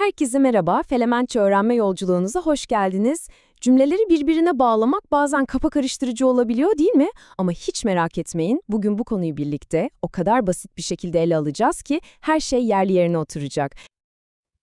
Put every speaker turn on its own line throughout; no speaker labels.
Herkese merhaba, Felementçe öğrenme yolculuğunuza hoş geldiniz. Cümleleri birbirine bağlamak bazen kafa karıştırıcı olabiliyor değil mi? Ama hiç merak etmeyin, bugün bu konuyu birlikte o kadar basit bir şekilde ele alacağız ki her şey yerli yerine oturacak.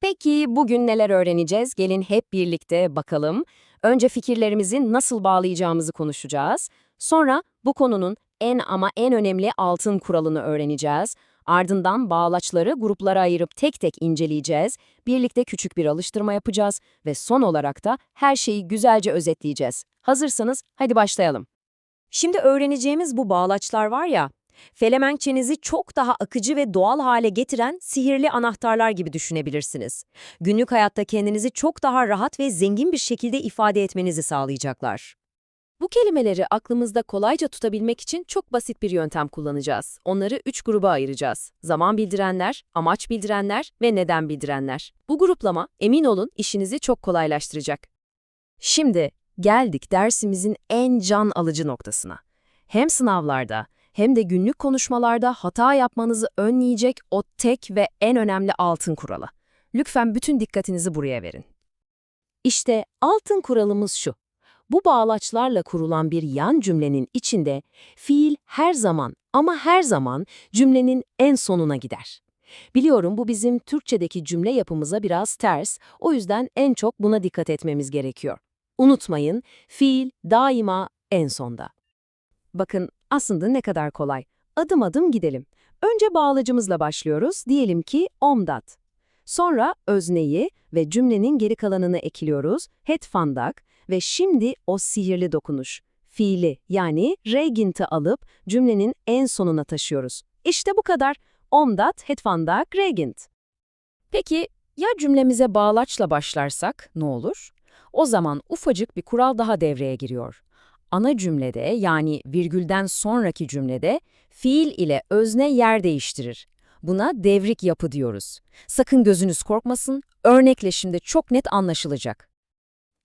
Peki bugün neler öğreneceğiz? Gelin hep birlikte bakalım. Önce fikirlerimizi nasıl bağlayacağımızı konuşacağız. Sonra bu konunun en ama en önemli altın kuralını öğreneceğiz. Ardından bağlaçları gruplara ayırıp tek tek inceleyeceğiz. Birlikte küçük bir alıştırma yapacağız ve son olarak da her şeyi güzelce özetleyeceğiz. Hazırsanız hadi başlayalım.
Şimdi öğreneceğimiz bu bağlaçlar var ya, Felemenkçenizi çok daha akıcı ve doğal hale getiren sihirli anahtarlar gibi düşünebilirsiniz. Günlük hayatta kendinizi çok daha rahat ve zengin bir şekilde ifade etmenizi sağlayacaklar.
Bu kelimeleri aklımızda kolayca tutabilmek için çok basit bir yöntem kullanacağız. Onları üç gruba ayıracağız. Zaman bildirenler, amaç bildirenler ve neden bildirenler. Bu gruplama, emin olun, işinizi çok kolaylaştıracak. Şimdi geldik dersimizin en can alıcı noktasına. Hem sınavlarda hem de günlük konuşmalarda hata yapmanızı önleyecek o tek ve en önemli altın kuralı. Lütfen bütün dikkatinizi buraya verin. İşte altın kuralımız şu. Bu bağlaçlarla kurulan bir yan cümlenin içinde fiil her zaman ama her zaman cümlenin en sonuna gider. Biliyorum bu bizim Türkçedeki cümle yapımıza biraz ters, o yüzden en çok buna dikkat etmemiz gerekiyor. Unutmayın, fiil daima en sonda. Bakın aslında ne kadar kolay. Adım adım gidelim. Önce bağlacımızla başlıyoruz. Diyelim ki omdat. Sonra özneyi ve cümlenin geri kalanını ekliyoruz. Het vandak ve şimdi o sihirli dokunuş. Fiili yani regint'i alıp cümlenin en sonuna taşıyoruz. İşte bu kadar. Omdat het vandak regint. Peki ya cümlemize bağlaçla başlarsak ne olur? O zaman ufacık bir kural daha devreye giriyor. Ana cümlede yani virgülden sonraki cümlede fiil ile özne yer değiştirir. Buna devrik yapı diyoruz. Sakın gözünüz korkmasın, örnekle şimdi çok net anlaşılacak.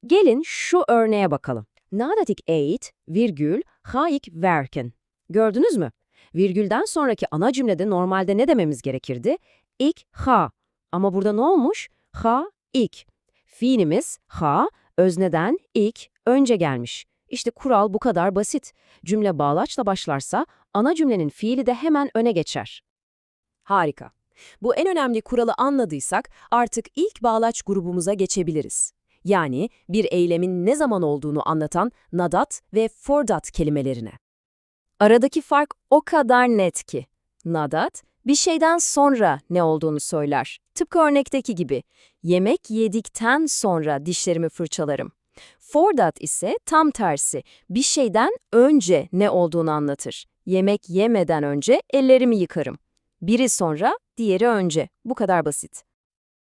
Gelin şu örneğe bakalım. Nadat ik eet, virgül, ga ik werken. Gördünüz mü? Virgülden sonraki ana cümlede normalde ne dememiz gerekirdi? Ik, ha. Ama burada ne olmuş? Ha, ik. Fiilimiz ha, özneden ik, önce gelmiş. İşte kural bu kadar basit. Cümle bağlaçla başlarsa ana cümlenin fiili de hemen öne geçer. Harika. Bu en önemli kuralı anladıysak artık ilk bağlaç grubumuza geçebiliriz. Yani bir eylemin ne zaman olduğunu anlatan nadat ve fordat kelimelerine. Aradaki fark o kadar net ki. Nadat, bir şeyden sonra ne olduğunu söyler. Tıpkı örnekteki gibi. Yemek yedikten sonra dişlerimi fırçalarım. Fordat ise tam tersi. Bir şeyden önce ne olduğunu anlatır. Yemek yemeden önce ellerimi yıkarım. Biri sonra, diğeri önce. Bu kadar basit.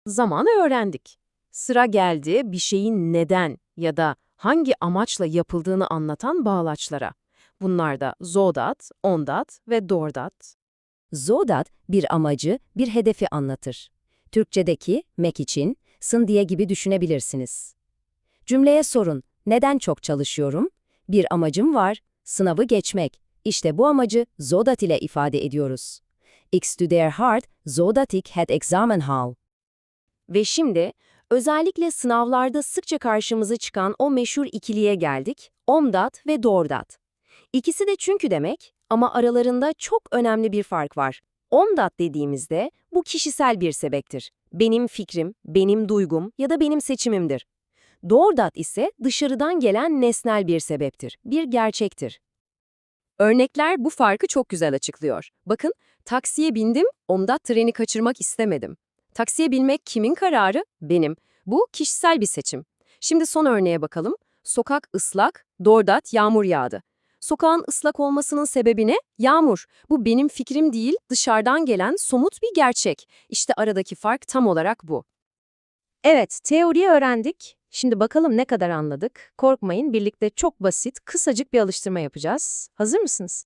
Zamanı öğrendik. Sıra geldi bir şeyin neden ya da hangi amaçla yapıldığını anlatan bağlaçlara. Bunlar da zodat, ondat ve dordat.
Zodat bir amacı, bir hedefi anlatır. Türkçedeki mek için, sın diye gibi düşünebilirsiniz. Cümleye sorun, neden çok çalışıyorum? Bir amacım var, sınavı geçmek. İşte bu amacı zodat ile ifade ediyoruz. Ik studeer hard, zodat ik het examen haal.
Ve şimdi özellikle sınavlarda sıkça karşımıza çıkan o meşhur ikiliye geldik, omdat ve dordat. İkisi de çünkü demek ama aralarında çok önemli bir fark var. Omdat dediğimizde bu kişisel bir sebektir. Benim fikrim, benim duygum ya da benim seçimimdir. Dordat ise dışarıdan gelen nesnel bir sebeptir, bir gerçektir. Örnekler bu farkı çok güzel açıklıyor. Bakın, taksiye bindim, omdat treni kaçırmak istemedim. Taksiye binmek kimin kararı? Benim. Bu kişisel bir seçim. Şimdi son örneğe bakalım. Sokak ıslak, dordat yağmur yağdı. Sokağın ıslak olmasının sebebi ne? Yağmur. Bu benim fikrim değil, dışarıdan gelen somut bir gerçek. İşte aradaki fark tam olarak bu. Evet, teoriyi öğrendik. Şimdi bakalım ne kadar anladık. Korkmayın, birlikte çok basit, kısacık bir alıştırma yapacağız. Hazır mısınız?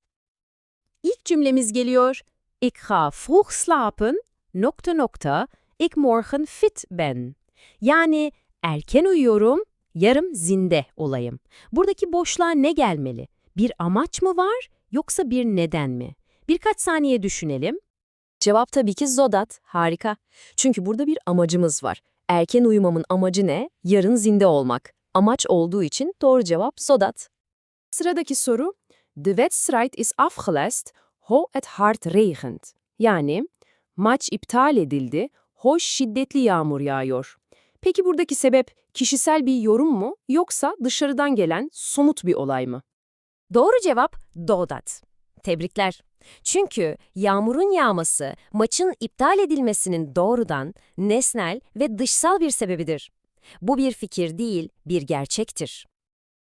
İlk cümlemiz geliyor. Ik ga vroeg slapen, nokta nokta, ik morgen fit ben. Yani erken uyuyorum, yarım zinde olayım. Buradaki boşluğa ne gelmeli? Bir amaç mı var yoksa bir neden mi? Birkaç saniye düşünelim. Cevap tabii ki Zodat. Harika. Çünkü burada bir amacımız var. Erken uyumamın amacı ne? Yarın zinde olmak. Amaç olduğu için doğru cevap Zodat. Sıradaki soru. De wedstrijd is afgelast, ho het hard regent. Yani, maç iptal edildi, hoş şiddetli yağmur yağıyor. Peki buradaki sebep kişisel bir yorum mu yoksa dışarıdan gelen somut bir olay mı?
Doğru cevap Dodat. Tebrikler. Çünkü yağmurun yağması maçın iptal edilmesinin doğrudan nesnel ve dışsal bir sebebidir. Bu bir fikir değil, bir gerçektir.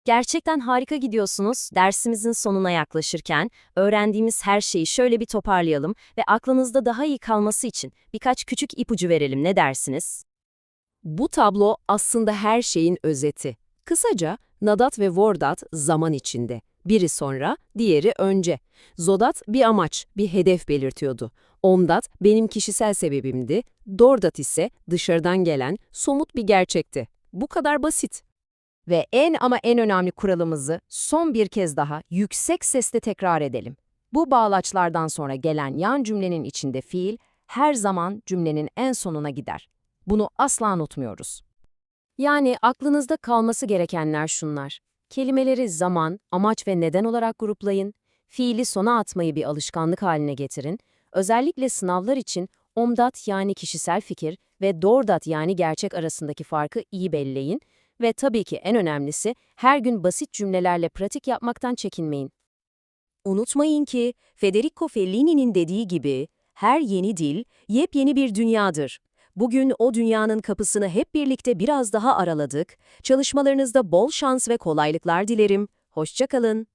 Gerçekten harika gidiyorsunuz. Dersimizin sonuna yaklaşırken öğrendiğimiz her şeyi şöyle bir toparlayalım ve aklınızda daha iyi kalması için birkaç küçük ipucu verelim. Ne dersiniz?
Bu tablo aslında her şeyin özeti. Kısaca Nadat ve Vordat zaman içinde. Biri sonra, diğeri önce. Zodat bir amaç, bir hedef belirtiyordu. Omdat benim kişisel sebebimdi. Dordat ise dışarıdan gelen somut bir gerçekti. Bu kadar basit.
Ve en ama en önemli kuralımızı son bir kez daha yüksek sesle tekrar edelim. Bu bağlaçlardan sonra gelen yan cümlenin içinde fiil her zaman cümlenin en sonuna gider. Bunu asla unutmuyoruz. Yani aklınızda kalması gerekenler şunlar. Kelimeleri zaman, amaç ve neden olarak gruplayın, fiili sona atmayı bir alışkanlık haline getirin, özellikle sınavlar için omdat yani kişisel fikir ve dordat yani gerçek arasındaki farkı iyi belleyin ve tabii ki en önemlisi her gün basit cümlelerle pratik yapmaktan çekinmeyin. Unutmayın ki Federico Fellini'nin dediği gibi her yeni dil yepyeni bir dünyadır. Bugün o dünyanın kapısını hep birlikte biraz daha araladık. Çalışmalarınızda bol şans ve kolaylıklar dilerim. Hoşçakalın.